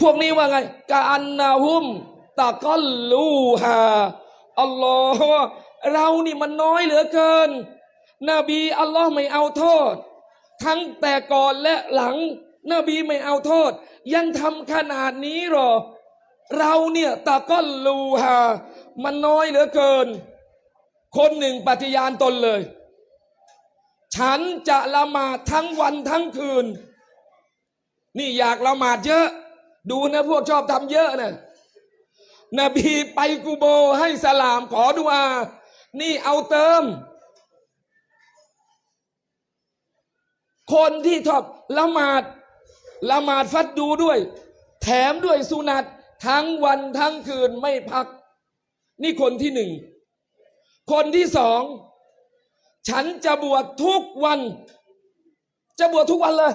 พวกนี้ว่าไงกาอันนาหุมตะกอลลูฮาอัลลอฮ์เรานี่มันน้อยเหลือเกิน นบีอัลลอฮ์ไม่เอาโทษ ทั้งแต่ก่อนและหลัง นบีไม่เอาโทษ ยังทำขนาดนี้หรอ เราเนี่ยตะก้อนลูฮามันน้อยเหลือเกิน คนหนึ่งปฏิญาณตนเลย ฉันจะละหมาดทั้งวันทั้งคืน นี่อยากละหมาดเยอะ ดูนะพวกชอบทำเยอะนะนบีไปกูโบให้สลามขอดุอา นี่เอาเติม คนที่ชอบละหมาดละหมาดฟัดดูด้วย แถมด้วยสุนัตทั้งวันทั้งคืนไม่พัก นี่คนที่หนึ่ง คนที่สอง ฉันจะบวชทุกวัน จะบวชทุกวันเลย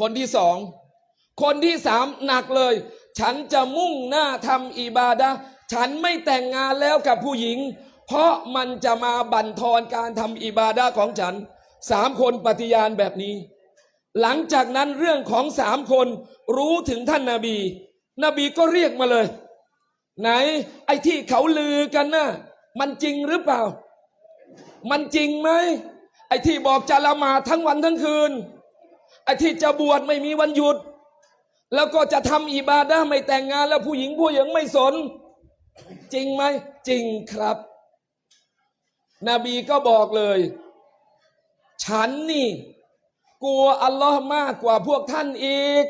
คนที่สอง คนที่สามหนักเลย ฉันจะมุ่งหน้าทำอิบาดะฉันไม่แต่งงานแล้วกับผู้หญิง เพราะมันจะมาบั่นทอนการทำอิบาดะของฉันสามคนปฏิญาณแบบนี้ หลังจากนั้นเรื่องของสามคนรู้ถึงท่านนาบี นบีก็เรียกมาเลย ไหน ไอ้ที่เขาลือกันนะ่ะมันจริงหรือเปล่า มันจริงไหมไอ้ที่บอกจะละหมาดทั้งวันทั้งคืน ไอ้ที่จะบวชไม่มีวันหยุด แล้วก็จะทำอิบาดะไม่แต่งงาน แล้วผู้หญิงผู้หญิงไม่สน จริงไหม จริงครับ นบีก็บอกเลย ฉันนี่ กลัวอัลลอฮ์มากกว่าพวกท่านอีก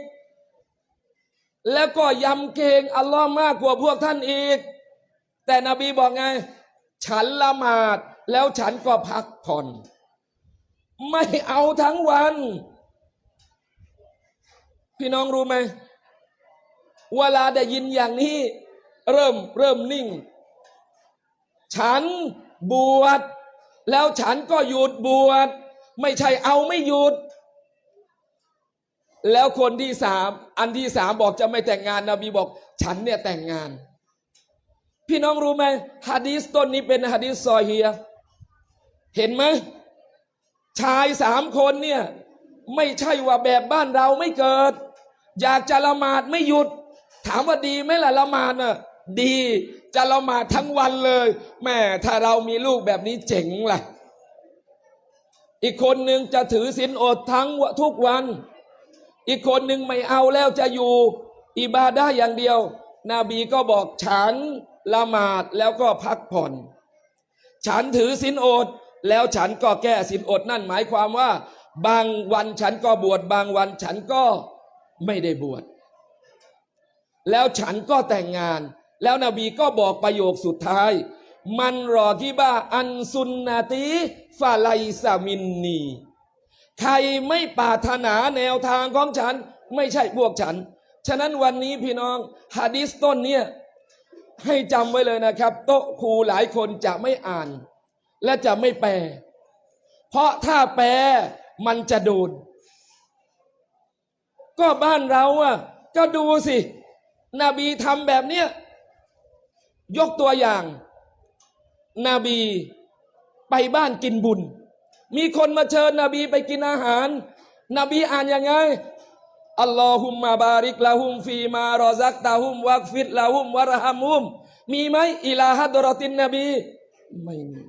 แล้วก็ยำเกรงอัลลอฮ์มากกว่าพวกท่านอีก แต่นบีบอกไง ฉันละหมาดแล้วฉันก็พักผ่อน ไม่เอาทั้งวัน พี่น้องรู้ไหมเวลาได้ยินอย่างนี้ เริ่มเริ่มนิ่ง ฉันบวชแล้วฉันก็หยุดบวชไม่ใช่เอาไม่หยุด แล้วคนที่สามอันที่สามบอกจะไม่แต่งงานนบีบอก ฉันเนี่ยแต่งงาน พี่น้องรู้ไหมฮะดีสต้นนี้เป็นฮะดีสซอเฮีย เห็นไหมชายสามคนเนี่ย ไม่ใช่ว่าแบบบ้านเราไม่เกิด อยากจะละหมาดไม่หยุด ถามว่าดีไหมล่ะละหมาดน่ะดีจะละหมาดทั้งวันเลยแม่ถ้าเรามีลูกแบบนี้เจ๋งล่ะ อีกคนหนึ่งจะถือศีลอดทั้งทุกวัน อีกคนหนึ่งไม่เอาแล้วจะอยู่อิบาดะอย่างเดียว นบีก็บอกฉันละหมาดแล้วก็พักผ่อน ฉันถือศีลอด แล้วฉันก็แก้ศีลอดนั่นหมายความว่า บางวันฉันก็บวชบางวันฉันก็ ไม่ได้บวชแล้วฉันก็แต่งงาน แล้วนบีก็บอกประโยคสุดท้าย มันรอกิบาอันสุนนาติฟาไลซามินนีใครไม่ปรารถนาแนวทางของฉัน ไม่ใช่พวกฉัน ฉะนั้นวันนี้พี่น้องฮะดิษต้นเนี่ยให้จำไว้เลยนะครับ โต๊ะครูหลายคนจะไม่อ่าน และจะไม่แปล เพราะถ้าแปลมันจะโดน ก็บ้านเราอะก็ดูสิ นบีทำแบบเนี้ยยกตัวอย่าง นบีไปบ้านกินบุญ มีคนมาเชิญนบีไปกินอาหาร นบีอ่านยังไงอัลลอฮุมมาบาริกละหุมฟีมารอซักตาหุมวักฟิดละหุมวะรหัมหุม มีไหมอิลาฮัดรอตินนบี ไม่มี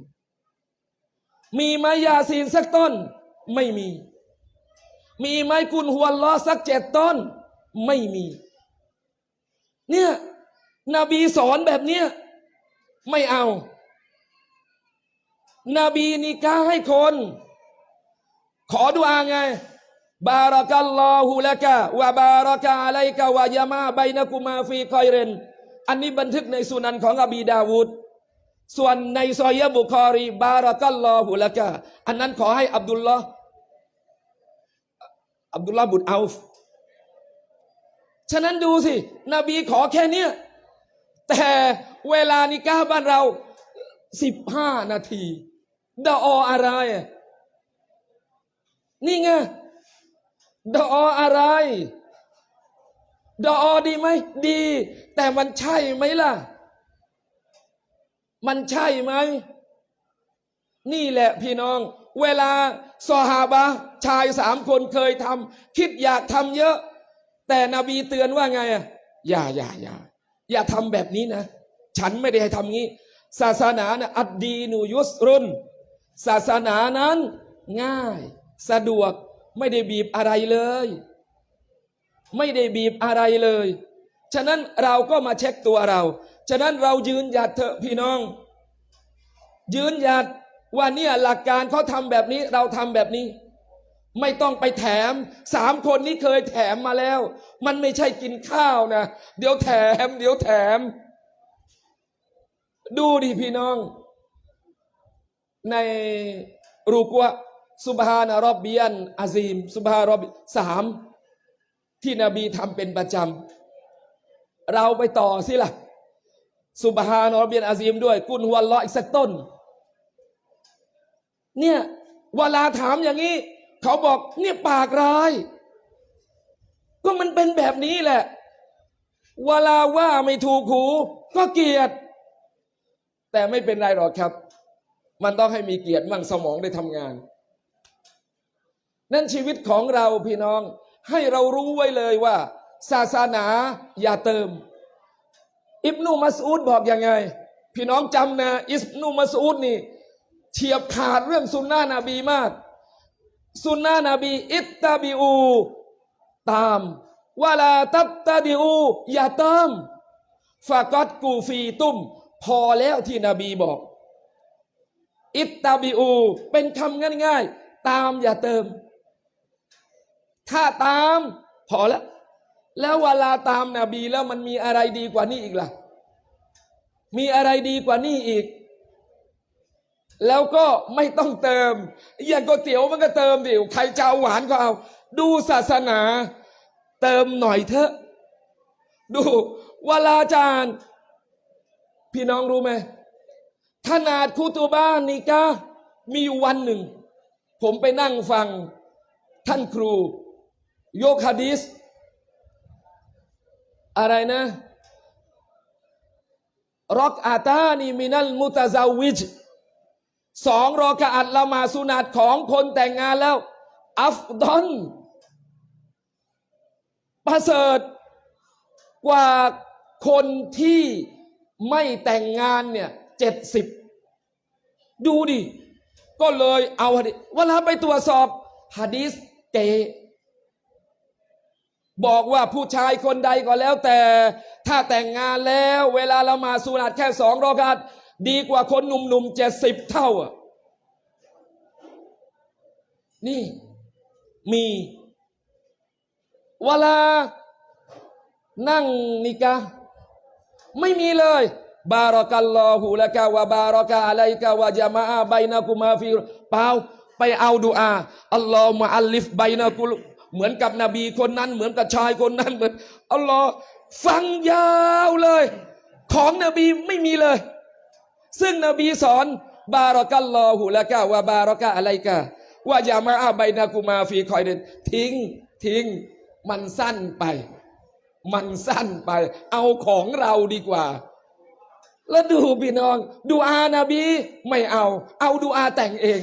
มีไหมยาซีนสักต้น ไม่มี มีไหมกุนฮวนลอสักเจ็ดต้น ไม่มี เนี่ยนบีสอนแบบเนี้ยไม่เอานบีนิกาให้คน ขอดุอาไง บารักัลลอฮุละกะวะบารักะอะลัยกะวะยามาไบนะกุมาฟีคอยเรน อันนี้บันทึกในสุนันของอบีดาวูดส่วนในซอยบุคอรี บารักัลลอฮุละกะอันนั้นขอให้อับดุลลอฮ์ อับดุลลาบุตรเอาฟฉะนั้นดูสิ นบีขอแค่เนี้ยแต่เวลานิก้าบ้านเราสิบห้านาทีดออะไร นี่ไงดออะไรดอดีไหมดี แต่มันใช่ไหมล่ะ มันใช่ไหม นี่แหละพี่น้อง เวลาซอฮาบะชายสามคนเคยทำคิดอยากทำเยอะ แต่นบีเตือนว่าไงอะอย่าอย่าอย่าอย่าทำแบบนี้นะ ฉันไม่ได้ให้ทำงี้ ศาสนานะอัดดีนูยุสรุนศาสนานั้นง่าย สะดวกไม่ได้บีบอะไรเลย ไม่ได้บีบอะไรเลย ฉะนั้นเราก็มาเช็คตัวเรา ฉะนั้นเรายืนหยัดเถอะพี่น้อง ยืนหยัด ว่าเนี่ยหลักการเขาทำแบบนี้เราทำแบบนี้ ไม่ต้องไปแถมสามคนนี้เคยแถมมาแล้ว มันไม่ใช่กินข้าวนะ เดี๋ยวแถม เดี๋ยวแถม ดูดิพี่น้อง ในรูกวะสุบฮานารอบเบียนอาซีม สุบฮารอบสามที่นบีทำเป็นประจำเราไปต่อสิล่ะสุบฮานารอบเบียนอาซีมด้วย กุนฮวนลออีกสักต้น เนี่ยเวลาถามอย่างนี้ เขาบอกเนี่ยปากร้าย ก็มันเป็นแบบนี้แหละ เวลาว่าไม่ถูกหูก็เกลียด แต่ไม่เป็นไรหรอกครับ มันต้องให้มีเกียรติมั่งสมองได้ทำงาน นั่นชีวิตของเราพี่น้อง ให้เรารู้ไว้เลยว่า ศาสนาอย่าเติม อิบนุมัสอูดบอกอยังไง พี่น้องจำนะ อิบนุมัสอูดนี่ เฉียบขาดเรื่องสุนนะนบีมาก สุนนะนบี อิตตาบิอูตามวลาตับตาดิอูอย่าเติมฟากัดกูฟีตุ้ม พอแล้วที่นบีบอก อิตตาบิอู เป็นคำง่ายๆ ตามอย่าเติม ถ้าตาม พอแล้ว แล้วเวลาตามนาบีแล้วมันมีอะไรดีกว่านี้อีกล่ะ มีอะไรดีกว่านี้อีก แล้วก็ไม่ต้องเติม อย่างก๋วยเตี๋ยวมันก็เติมดิใครจะเอาหวานก็เอา ดูศาสนา เติมหน่อยเถอะ ดูเวลาจารย์ พี่น้องรู้ไหมขนาดคูตูบ้านนี่กะมีอยู่วันหนึ่ง ผมไปนั่งฟังท่านครู โยกฮะดิษอะไรนะรอกอาตานีมินัลมุตะซาวิจ สองรอกะอัดละมาสุนัตของคนแต่งงานแล้ว อัฟดอนประเสริฐกว่าคนที่ไม่แต่งงานเนี่ยเจ็ดสิบดูดิ ก็เลยเอาหะดิเวลาไปตรวจสอบฮะดีษเจบอกว่าผู้ชายคนใดก็แล้วแต่ถ้าแต่งงานแล้ว เวลาละมาสุนัตแค่สองรอกาต ดีกว่าคนหนุ่มๆเจ็ดสิบเท่าอะนี่มีเวลานั่งนิกะไม่มีเลยบารักัลลอฮุละกะวะบารักะอะลัยกะวะจามะอาไบนะกุมาฟีเปล่าไปเอาดูอาอัลลอฮ์มาอัลลิฟไบนะกุลเหมือนกับนบีคนนั้น เหมือนกับชายคนนั้นเหมือนอัลลอฮ์ฟังยาวเลย ของนบีไม่มีเลย ซึ่งนบีสอน บารักัลลอฮุละกะวะบารักะอะลัยกะวะจามะอาไบนะกุมาฟีคอยเดนทิ้งทิ้งมันสั้นไป มันสั้นไป เอาของเราดีกว่า แล้วดูพี่น้อง ดูอานาบีไม่เอา เอาดูอาแต่งเอง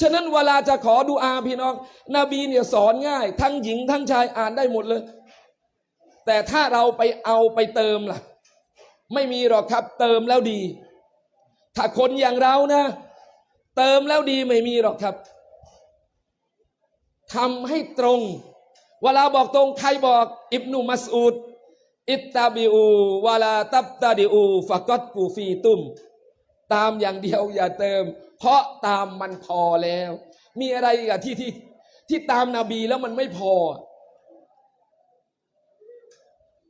ฉะนั้นเวลาจะขอดูอาพี่น้อง นบีเนี่ยสอนง่าย ทั้งหญิงทั้งชายอ่านได้หมดเลย แต่ถ้าเราไปเอาไปเติมล่ะ ไม่มีหรอกครับ เติมแล้วดี ถ้าคนอย่างเรานะ เติมแล้วดีไม่มีหรอกครับทำให้ตรง เวลาบอกตรงใครบอก อิบนุมัสอูดอิตตาบิอูวาลาตับตาดิอูฟะกัดกูฟีตุม ตามอย่างเดียวอย่าเติม เพราะตามมันพอแล้ว มีอะไรอีกับที่ที่ที่ตามนาบีแล้วมันไม่พอ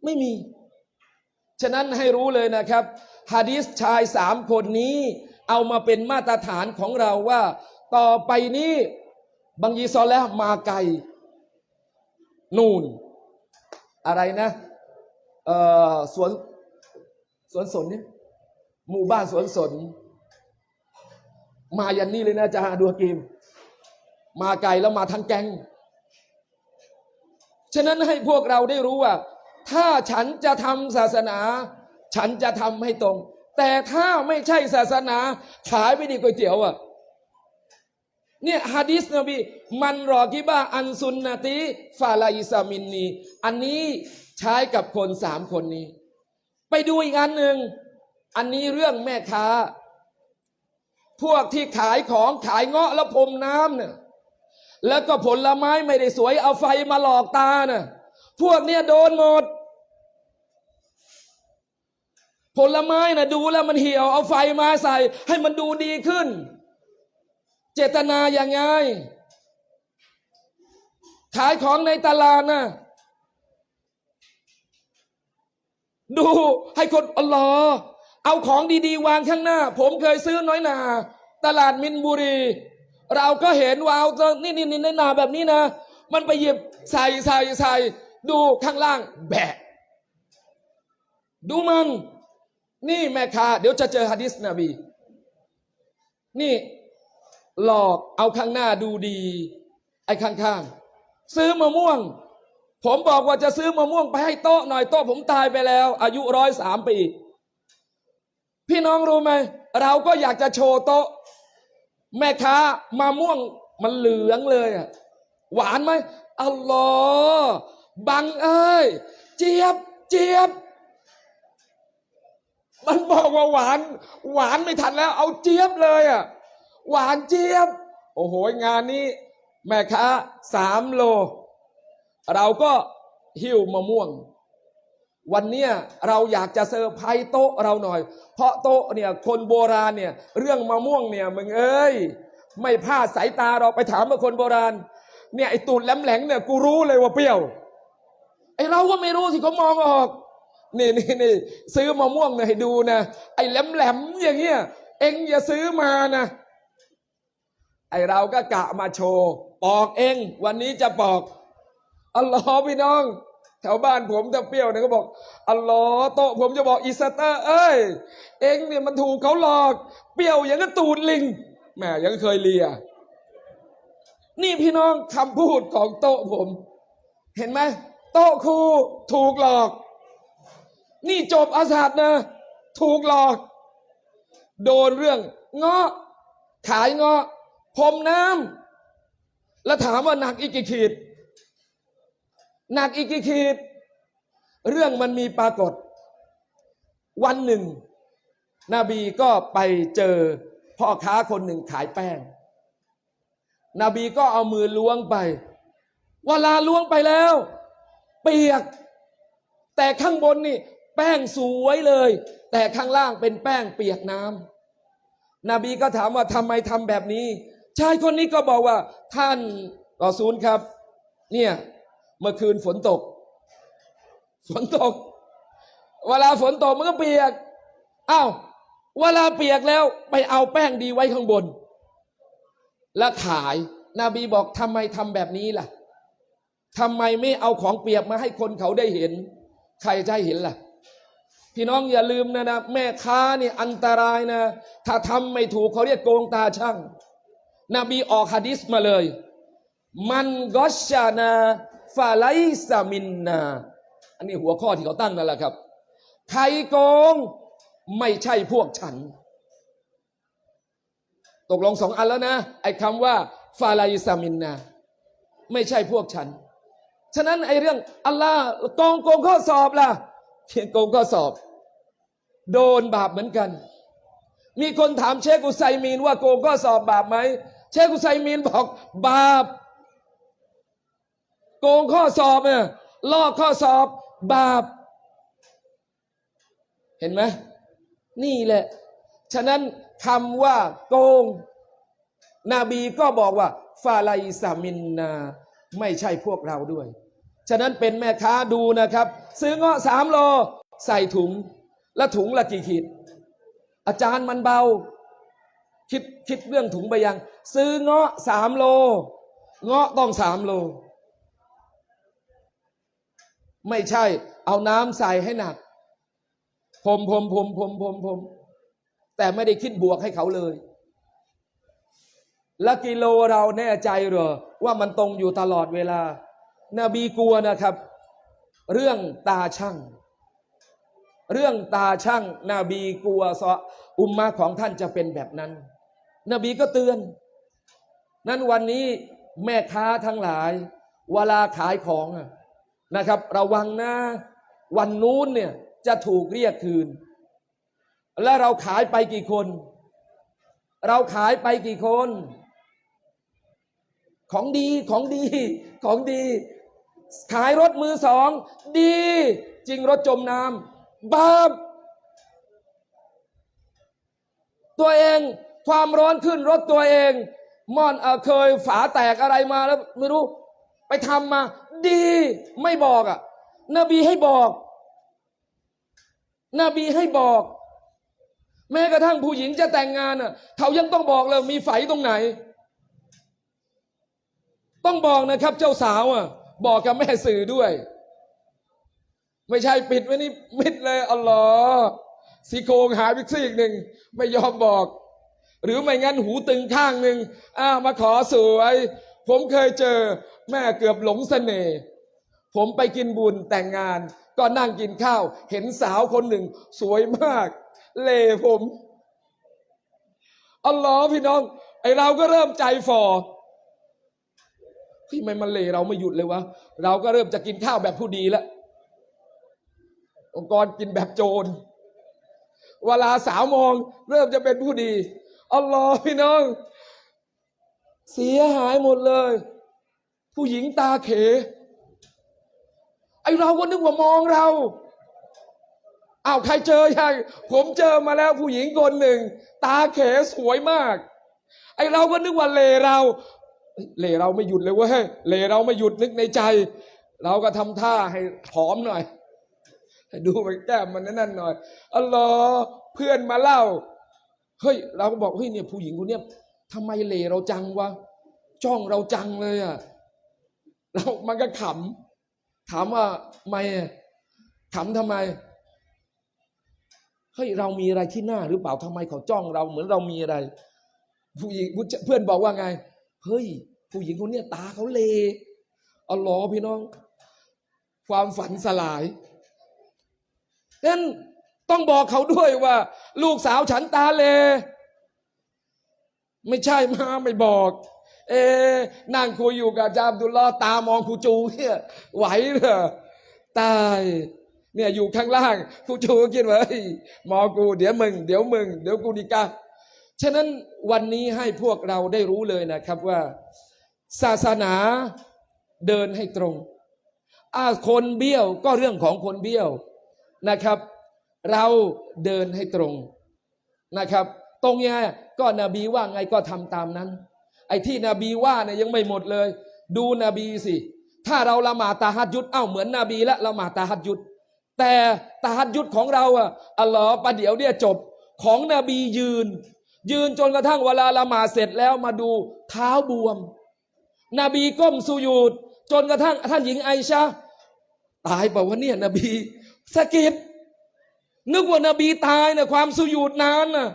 ไม่มี ฉะนั้นให้รู้เลยนะครับฮะดีษชายสามคนนี้ เอามาเป็นมาตรฐานของเราว่า ต่อไปนี้บางยีซอแล้วมาไกลนูน อะไรนะเอ่อสวนสวนสนเนี่ยหมู่บ้านสวนสน มายันนี่เลยนะจะหาดูกีม มาไกลแล้วมาทั้งแกงฉะนั้นให้พวกเราได้รู้ว่า ถ้าฉันจะทำศาสนา ฉันจะทำให้ตรง แต่ถ้าไม่ใช่ศาสนา ขายไม่ดีก๋วยเตี๋ยวอะเนี่ยฮะดิษนบีมันรอกิบาอันซุนนติฟาลาอิซามินนี อันนี้ใช้กับคนสามคนนี้ ไปดูอีกอันหนึ่ง อันนี้เรื่องแม่ค้า พวกที่ขายของขายเงาะแล้วพรมน้ำเนี่ยแล้วก็ผลไม้ไม่ได้สวยเอาไฟมาหลอกตาน่ะ พวกเนี่ยโดนหมด ผลไม้นะดูแล้วมันเหี่ยว เอาไฟมาใส่ ให้มันดูดีขึ้น เจตนาอย่างไง ขายของในตลาดนะดูให้คนอัลลอฮ์เอาของดีๆ วางข้างหน้า ผมเคยซื้อน้อยนา ตลาดมินบุรี เราก็เห็นว่าเอานี่นี่นี่น้อยนาแบบนี้นะ มันไปหยิบใส่ใส่ใส่ ดูข้างล่างแบะ ดูมัน นี่แม่ค้าเดี๋ยวจะเจอฮะดิษนบี นี่หลอกเอาข้างหน้าดูดี ไอ้ข้างๆ ซื้อมะม่วง ผมบอกว่าจะซื้อมะม่วงไปให้โต๊ะหน่อยโต๊ะผมตายไปแล้ว อายุร้อยสามปี พี่น้องรู้ไหม เราก็อยากจะโชว์โต๊ะ แม่ค้ามะม่วงมันเหลืองเลยอะหวานไหมอัลลอฮ์ บังเอ้ย เจี๊ยบ เจี๊ยบ มันบอกว่าหวาน หวานไม่ทันแล้ว เอาเจี๊ยบเลยอะ หวานเจี๊ยบ โอ้โห งานนี้ แม่ค้าสามโล เราก็หิ้วมะม่วง วันเนี้ยเราอยากจะเซอร์ไพรส์โต๊ะเราหน่อย เพราะโต๊ะเนี่ยคนโบราณเนี่ย เรื่องมะม่วงเนี่ยมึงเอ้ย ไม่พลาดสายตาเราไปถามมาคนโบราณ เนี่ยไอตูดแหลมๆเนี่ยกูรู้เลยว่าเปรี้ยว ไอ้เราก็ไม่รู้สิเขามองออกนี่นี่นี่ซื้อมะม่วงเนี่ยให้ดูนะไอ้แหลมๆอย่างเงี้ยเอ็งอย่าซื้อมานะ ไอ้เราก็กะมาโชว์ปอกเองวันนี้จะปอกอัลลอฮ์พี่น้อง แถวบ้านผมจะเปรี้ยวเนี่ยก็บอกอัลลอฮ์โตะผมจะบอกอิสเตอร์เอ้ยเอ็งเนี่ยมันถูกเขาหลอก เปรี้ยวอย่างก็ตูดลิงแหมยังเคยเลีย นี่พี่น้องคำพูดของโต๊ะผม เห็นไหม โต๊ะครูถูกหลอก นี่จบอาสาดนะ ถูกหลอก โดนเรื่องเงาะขายเงาะพรมน้ำแล้วถามว่าหนักอีกกี่ขีด หนักอีกกี่ขีด เรื่องมันมีปรากฏ วันหนึ่ง นบีก็ไปเจอพ่อค้าคนหนึ่งขายแป้ง นบีก็เอามือล้วงไปเวลาล้วงไปแล้ว เปียก แต่ข้างบนนี่ แป้งสวยเลย แต่ข้างล่างเป็นแป้งเปียกน้ำนบีก็ถามว่าทำไมทำแบบนี้ ชายคนนี้ก็บอกว่า ท่านรอซูลครับ เนี่ยเมื่อคืนฝนตก ฝนตก เวลาฝนตกมันก็เปียกอ้าวเวลาเปียกแล้วไปเอาแป้งดีไว้ข้างบน แล้วขายนบีบอกทำไมทำแบบนี้ล่ะ ทำไมไม่เอาของเปียกมาให้คนเขาได้เห็น ใครจะให้เห็นล่ะ พี่น้องอย่าลืมนะนะแม่ค้านี่อันตรายนะ ถ้าทำไม่ถูกเขาเรียกโกงตาช่าง นบีออกฮะดิษมาเลย มันกอชชานาฟาไลซามินนา อันนี้หัวข้อที่เขาตั้งนั่นแหละครับ ใครโกงไม่ใช่พวกฉัน ตกลงสองอันแล้วนะ ไอ้คำว่าฟาไลซามินนา ไม่ใช่พวกฉัน ฉะนั้นไอ้เรื่องอัลลอฮ์โกงโกงข้อสอบล่ะโกงข้อสอบ โดนบาปเหมือนกัน มีคนถามเชคอุไซมีนว่าโกงข้อสอบบาปไหมเชคอุไซมีนบอกบาป โกงข้อสอบเนี่ยลอกข้อสอบบาป เห็นไหมนี่แหละ ฉะนั้นคำว่าโกง นบีก็บอกว่าฟาไลซามินนา ไม่ใช่พวกเราด้วย ฉะนั้นเป็นแม่ค้าดูนะครับ ซื้อเงาะสามโลใส่ถุงแล้วถุงละกี่ขีด อาจารย์มันเบา คิดคิดเรื่องถุงไปยัง ซื้อเงาะสามโล เงาะต้องสามโล ไม่ใช่ เอาน้ำใส่ให้หนักพรมพรมพรมพรมพรมพรมแต่ไม่ได้คิดบวกให้เขาเลย แล้วกิโลเราแน่ใจเหรอว่ามันตรงอยู่ตลอดเวลา นบีกลัวนะครับ เรื่องตาช่างเรื่องตาช่างนบีกลัวซออุมมาของท่านจะเป็นแบบนั้น นบีก็เตือน นั้นวันนี้แม่ค้าทั้งหลาย เวลาขายของนะครับ ระวังนะวันนู้นเนี่ยจะถูกเรียกคืน และเราขายไปกี่คน เราขายไปกี่คน ของดีของดี ของดี ขายรถมือสอง ดี จริงรถจมน้ำบาปตัวเองความร้อนขึ้นรถตัวเองม่อนเอเคยฝาแตกอะไรมาแล้วไม่รู้ ไปทำมา ดีไม่บอกอะ่ะ นบีให้บอก นบีให้บอก แม้กระทั่งผู้หญิงจะแต่งงานอะ เขายังต้องบอกเลยมีไฝตรงไหน ต้องบอกนะครับ เจ้าสาวอะ บอกกับแม่สื่อด้วย ไม่ใช่ปิดไว้นี่มิดเลยอัลลอฮ์สีโครงหายไปซีกหนึ่งไม่ยอมบอก หรือไม่งั้นหูตึงข้างหนึ่งอ้าวมาขอสวย ผมเคยเจอแม่เกือบหลงเสน่ห์ผมไปกินบุญแต่งงาน ก็นั่งกินข้าว เห็นสาวคนหนึ่ง สวยมาก เลผมอัลลอฮ์พี่น้อง ไอเราก็เริ่มใจฝ่อ ที่ไม่มันเลเราไม่หยุดเลยวะเราก็เริ่มจะกินข้าวแบบผู้ดีแล้วองค์กรกินแบบโจร เวลาสาวมองเริ่มจะเป็นผู้ดีอัลลอฮ์พี่น้อง เสียหายหมดเลย ผู้หญิงตาเขไอเราก็นึกว่ามองเราอ้าวใครเจอยังผมเจอมาแล้วผู้หญิงคนหนึ่ง ตาเขสวยมาก ไอเราก็นึกว่าเลเรา เลเราไม่หยุดเลยเว้ยเลเราไม่หยุดนึกในใจ เราก็ทำท่าให้ผอมหน่อยให้ดูไปแก้มมันนั่นหน่อยอัลอเพื่อนมาเล่าเฮ้ยเราก็บอกเฮ้ยเนี่ยผู้หญิงคนเนี้ยทำไมเลเราจังวะจ้องเราจังเลยอะเรามันก็ขำถามว่าไม่ขำทำไมเฮ้ยเรามีอะไรที่หน้าหรือเปล่าทำไมเขาจ้องเราเหมือนเรามีอะไร ผู้หญิงเพื่อนบอกว่าไง เฮ้ย ผู้หญิงคนเนี้ยตาเขาเลอัลลอพี่น้อง ความฝันสลายนั้นต้องบอกเขาด้วยว่า ลูกสาวฉันตาเล ไม่ใช่มาไม่บอก เอ๊ะนั่งคุยอยู่กับจารย์อับดุลลอตามองครูจูเนี่ยไหวเหรอตายเนี่ยอยู่ข้างล่างครูจูก็คิดว่าเฮ้ยมอกูเดี๋ยวมึง เดี๋ยวมึง เดี๋ยวกูดีกาฉะนั้นวันนี้ให้พวกเราได้รู้เลยนะครับว่า ศาสนาเดินให้ตรงอาคนเบี้ยวก็เรื่องของคนเบี้ยวนะครับ เราเดินให้ตรงนะครับ ตรงเนี้ยก็นบีว่าไงก็ทำตามนั้น ไอ้ที่นบีว่าเนี่ยยังไม่หมดเลย ดูนบีสิ ถ้าเราละหมาดตาฮัดยุดเอ้าเหมือนนบีละละหมาดตาฮัดยุด แต่ตาฮัดยุดของเราอะอัลลอฮ์ประเดี๋ยวเนี่ยจบของนบียืน ยืนจนกระทั่งเวลาละหมาดเสร็จแล้วมาดูเท้าบวม นบีก้มสุญูดจนกระทั่งท่านหญิงไอชาตายเปล่าวะเนี่ยนบีสะกิดนึกว่านบีตายนะความสุญูดนานนะ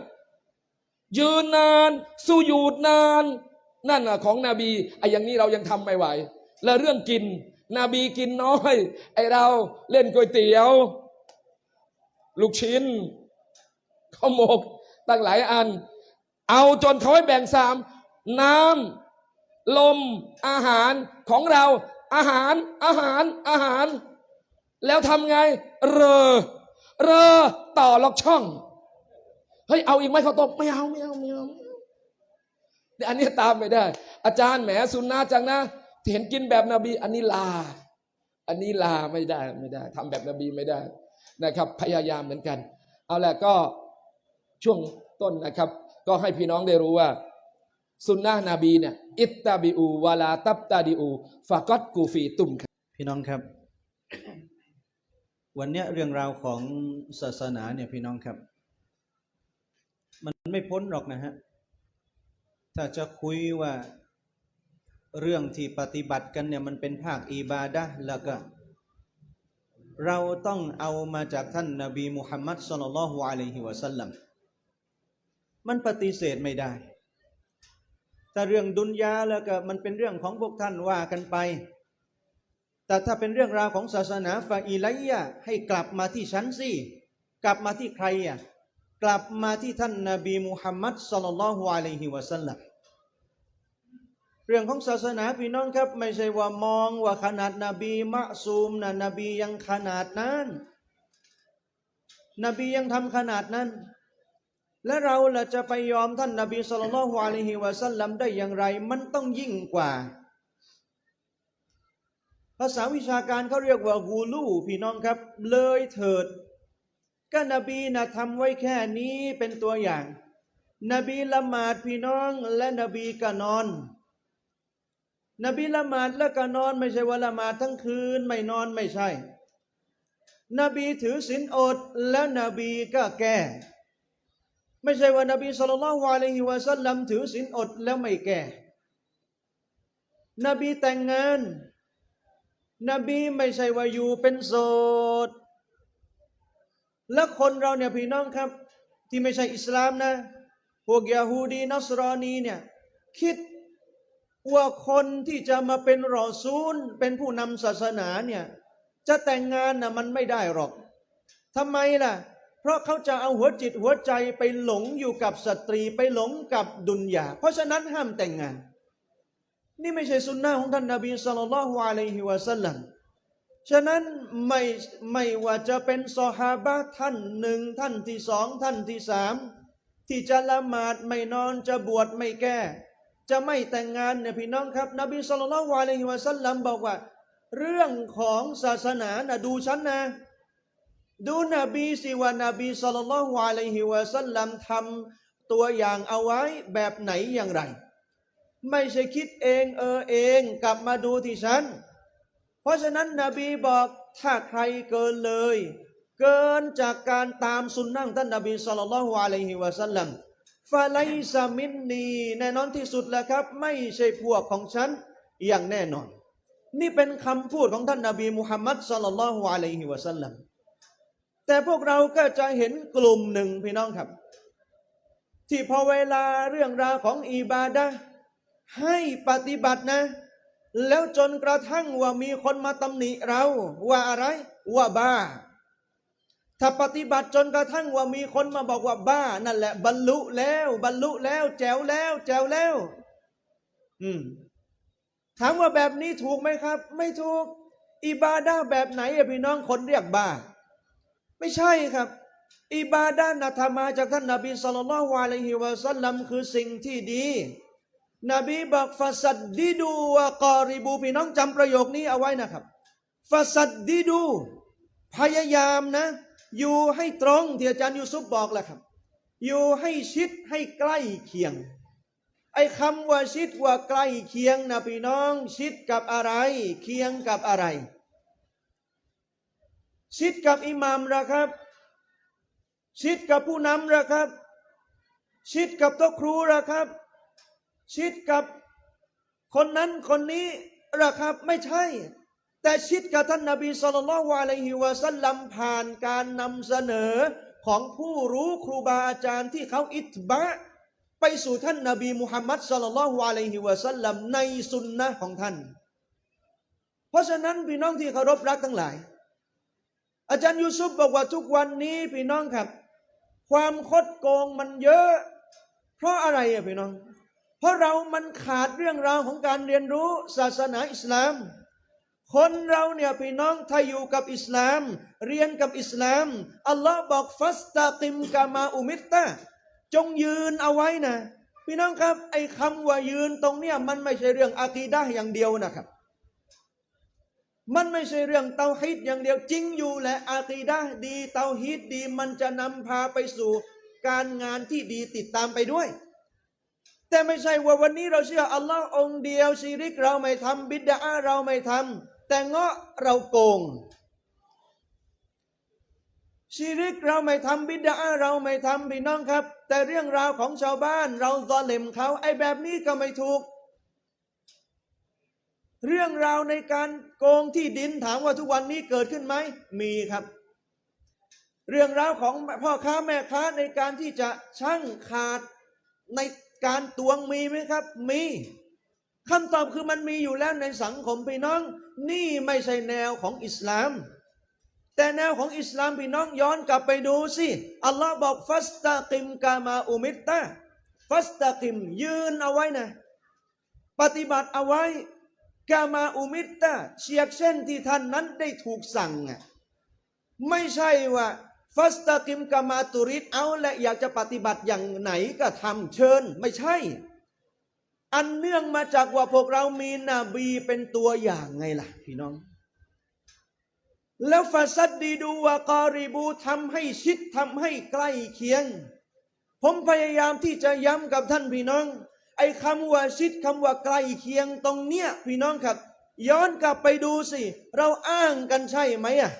ยืนนานสุญูดนาน นั่นนะของนบีไอ้อย่างนี้เรายังทำไม่ไหว แล้วเรื่องกิน นบีกินน้อย ไอเราเล่นก๋วยเตี๋ยว ลูกชิ้นข้าวหมกตั้งหลายอัน เอาจนเขาให้แบ่งสามน้ำ ลมอาหารของเรา อาหารอาหารอาหาร แล้วทำไง เรอ เรอต่อล็อกช่อง เฮ้ย เอาอีกไหมเขาวตบไม่เอาไม่เอาไม่เอาแต่อันนี้ตามไม่ได้ อาจารย์แหมสุนนะจังนะเห็นกินแบบนบี อันนี้ลา อันนี้ลาไม่ได้ไม่ได้ทำแบบนบีไม่ได้นะครับ พยายามเหมือนกัน เอาแหละก็ช่วงต้นนะครับ ก็ให้พี่น้องได้รู้ว่า สุนนะนบีเนี่ยอิตตาบิอูวาลาตับตาดิอูฟากอตกูฟีตุมครับพี่น้องครับ วันเนี้ยเรื่องราวของศาสนาเนี่ยพี่น้องครับ มันไม่พ้นหรอกนะฮะถ้าจะคุยว่าเรื่องที่ปฏิบัติกันเนี่ยมันเป็นภาคอิบาดะแล้วก็ เราต้องเอามาจากท่านนาบีมุฮัมมัดสุลลัลลอฮุอะลัยฮิวะสัลลัมมันปฏิเสธไม่ได้ แต่เรื่องดุนยาแล้วก็มันเป็นเรื่องของพวกท่านว่ากันไป แต่ถ้าเป็นเรื่องราวของศาสนาฟาอิไลยะให้กลับมาที่ฉันสิกลับมาที่ใครอะกลับมาที่ท่านนาบีมุฮัมมัดสลลัลลอฮุอะลัยฮิวะสัลลัมเรื่องของศาสนาพี่น้องครับ ไม่ใช่ว่ามองว่าขนาดนบีมะซูมนะนบียังขนาดนั้น นบียังทำขนาดนั้น และเราละจะไปยอมท่านนบีสุลต่านลฮ์อะลัยฮิวะสัลลัมได้อย่างไร มันต้องยิ่งกว่า ภาษาวิชาการเขาเรียกว่ากูลูพี่น้องครับ เลยเถิด ก็นบีนะทำไว้แค่นี้เป็นตัวอย่าง นบีละหมาดพี่น้องและนบีก็นอน นบีละหมาดและก็นอนไม่ใช่ว่าละหมาดทั้งคืนไม่นอนไม่ใช่ นบีถือศีลอดแล้วนบีก็แก้ ไม่ใช่ว่านบีสุลต่านละอะลัยฮิวะสัลลัมถือศีลอดแล้วไม่แก้นบีแต่งงาน นบีไม่ใช่ว่าอยู่เป็นโสด และคนเราเนี่ยพี่น้องครับ ที่ไม่ใช่อิสลามนะ พวกยาฮูดีนัสรอนีเนี่ยคิดว่าคนที่จะมาเป็นรอซูล เป็นผู้นำศาสนาเนี่ยจะแต่งงานนะมันไม่ได้หรอกทำไมล่ะ เพราะเขาจะเอาหัวจิตหัวใจไปหลงอยู่กับสตรีไปหลงกับดุนยาเพราะฉะนั้นห้ามแต่งงาน นี่ไม่ใช่สุนนะของท่านนบีสุลต่านละฮ์อะลัยฮิวะสัลลัมฉะนั้นไม่ไม่ว่าจะเป็นซอฮาบะท่านหนึ่งท่านที่สองท่านที่สามที่จะละหมาดไม่นอนจะบวชไม่แก้ จะไม่แต่งงานเนี่ยพี่น้องครับ นบีสุลต่านละฮ์อะลัยฮิวะสัลลัมบอกว่า เรื่องของศาสนานะดูฉันนะ ดูนบีสิว่านบีสุลต่านละฮ์อะลัยฮิวะสัลลัมทำตัวอย่างเอาไว้แบบไหนอย่างไร ไม่ใช่คิดเองเออเองกลับมาดูที่ฉัน เพราะฉะนั้นนบีบอกถ้าใครเกินเลย เกินจากการตามสุนนะท่านนบีสุลต่านละฮ์อะลัยฮิวะสัลลัมฟาไลซามินนีแน่นอนที่สุดแล้วครับ ไม่ใช่พวกของฉันอย่างแน่นอน นี่เป็นคำพูดของท่านนบีมุฮัมมัดสุลลัลลอฮุอะลัยฮิวะสัลลัม แต่พวกเราก็จะเห็นกลุ่มหนึ่งพี่น้องครับ ที่พอเวลาเรื่องราวของอิบาดะให้ปฏิบัตินะ แล้วจนกระทั่งว่ามีคนมาตำหนิเรา ว่าอะไรว่าบ้า ถ้าปฏิบัติจนกระทั่งว่ามีคนมาบอกว่าบ้า นั่นแหละ บรรลุแล้ว บรรลุแล้ว แจวแล้ว แจวแล้ว อืมถามว่าแบบนี้ถูกไหมครับ ไม่ถูก อิบาดาแบบไหนอะพี่น้องคนเรียกบ้า ไม่ใช่ครับ อิบาดานะธรรมาจากท่านนบีสุลต่านละฮ์อะลัยฮิวะสัลลัมคือสิ่งที่ดี นบีบอกฟาสัดดิดูวะกอริบูพี่น้องจำประโยคนี้เอาไว้นะครับฟาสัดดิดู พยายามนะ อยู่ให้ตรงที่อาจารย์ยูซุปบอกแหละครับ อยู่ให้ชิดให้ใกล้เคียงไอ้คำว่าชิดว่าใกล้เคียงนะพี่น้อง ชิดกับอะไร เคียงกับอะไร ชิดกับอิหมามละครับ ชิดกับผู้นำละครับ ชิดกับโต๊ะครูละครับ ชิดกับคนนั้นคนนี้ละครับไม่ใช่ แต่ชิดกับท่านนบีสุลต่านละลัยฮิวะสัลลัมผ่านการนำเสนอของผู้รู้ครูบาอาจารย์ที่เขาอิทบะไปสู่ท่านนบีมุฮัมมัดสุลลัลลอฮุอะลัยฮิวะสัลลัมในสุนนะของท่าน เพราะฉะนั้นพี่น้องที่เคารพรักทั้งหลาย อาจารย์ยูซุปบอกว่าทุกวันนี้พี่น้องครับ ความคดโกงมันเยอะ เพราะอะไรอะพี่น้อง เพราะเรามันขาดเรื่องราวของการเรียนรู้ศาสนาอิสลาม คนเราเนี่ยพี่น้องถ้าอยู่กับอิสลาม เรียนกับอิสลามอัลลอฮ์บอกฟัสตาติมกามาอุมิตตาจงยืนเอาไว้นะ พี่น้องครับ ไอ้คำว่ายืนตรงเนี้ยมันไม่ใช่เรื่องอากีดะอย่างเดียวนะครับ มันไม่ใช่เรื่องเตาฮีดอย่างเดียวจริงอยู่แหละอากีดะดีเตาฮีดดี มันจะนำพาไปสู่การงานที่ดีติดตามไปด้วย แต่ไม่ใช่ว่าวันนี้เราเชื่ออัลลอฮ์องเดียวชีริกเราไม่ทำบิดาเราไม่ทำแต่เงาะเราโกงชีริกเราไม่ทำบิดาเราไม่ทำพี่น้องครับ แต่เรื่องราวของชาวบ้านเราซอเลมเขาไอ้แบบนี้ก็ไม่ถูก เรื่องราวในการโกงที่ดินถามว่าทุกวันนี้เกิดขึ้นไหมมีครับ เรื่องราวของพ่อค้าแม่ค้าในการที่จะช่างขาดในการตวงมีไหมครับ มีคำตอบคือมันมีอยู่แล้วในสังคมพี่น้อง นี่ไม่ใช่แนวของอิสลาม แต่แนวของอิสลามพี่น้องย้อนกลับไปดูสิอัลลอฮ์บอกฟัสตากิมกามาอุมิตตาฟัสตากิมยืนเอาไว้นะ ปฏิบัติเอาไว้ กามาอุมิตตาเชียกเช่นที่ท่านนั้นได้ถูกสั่งอะไม่ใช่ว่าฟัสตากิมกามาตุริดเอาและอยากจะปฏิบัติอย่างไหนก็ทำเชิญไม่ใช่ อันเนื่องมาจากว่าพวกเรามีนบีเป็นตัวอย่างไงล่ะพี่น้อง แล้วฟาซัดดีดูวากอริบูทำให้ชิดทำให้ใกล้เคียง ผมพยายามที่จะย้ำกับท่านพี่น้อง ไอ้คำว่าชิดคำว่าใกล้เคียงตรงเนี้ยพี่น้องครับ ย้อนกลับไปดูสิ เราอ้างกันใช่ไหมอะ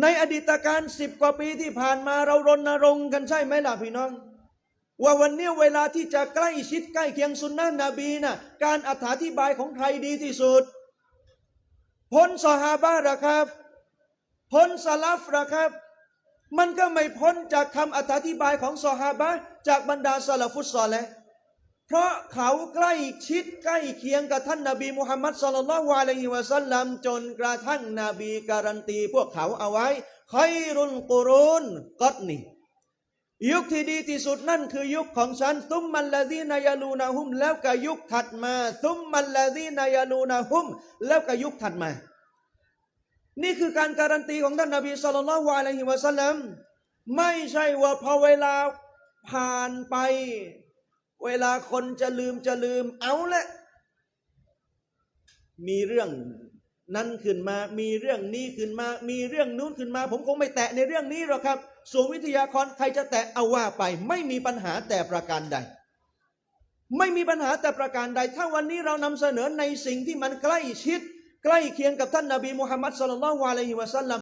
ในอดีตการสิบกว่าปีที่ผ่านมาเรารณรงค์กันใช่ไหมล่ะพี่น้อง ว่าวันนี้เวลาที่จะใกล้ชิดใกล้เคียงสุนนะนบีน่ะการอธิบายของใครดีที่สุดพ้นสหาบะหรอครับ พ้นสลัฟหรอครับ มันก็ไม่พ้นจากคำอธิบายของสหาบะ จากบรรดาสลัฟุตซอลและเพราะเขาใกล้ชิดใกล้เคียงกับท่านนาบีมุฮัมมัดสลลัลลอฮุอะลัยฮิวะสัลลัมจนกระทั่งนบีการันตีพวกเขาเอาไว้ไครุลกุรุนกัตนียุคที่ดีที่สุดนั่นคือยุคของฉันซุมมันละดีนายาลูนาฮุม แล้วก็ยุคถัดมาซุมมันละดีนายาลูนาฮุม แล้วก็ยุคถัดมา นี่คือการการันตีของท่านนบีสุลต่านละฮ์อะลัยฮิวะสัลลัมไม่ใช่ว่าพอเวลา ผ่านไป เวลาคนจะลืมจะลืมเอาละมีเรื่องนั้นขึ้นมา มีเรื่องนี้ขึ้นมา มีเรื่องนู้นขึ้นมา ผมคงไม่แตะในเรื่องนี้หรอกครับ ส่วนวิทยากรใครจะแตะเอาว่าไป ไม่มีปัญหาแต่ประการใด ไม่มีปัญหาแต่ประการใด ถ้าวันนี้เรานำเสนอในสิ่งที่มันใกล้ชิด ใกล้เคียงกับท่านนบีมุฮัมมัดสุลลัลลอฮุอะลัยฮิวะสัลลัม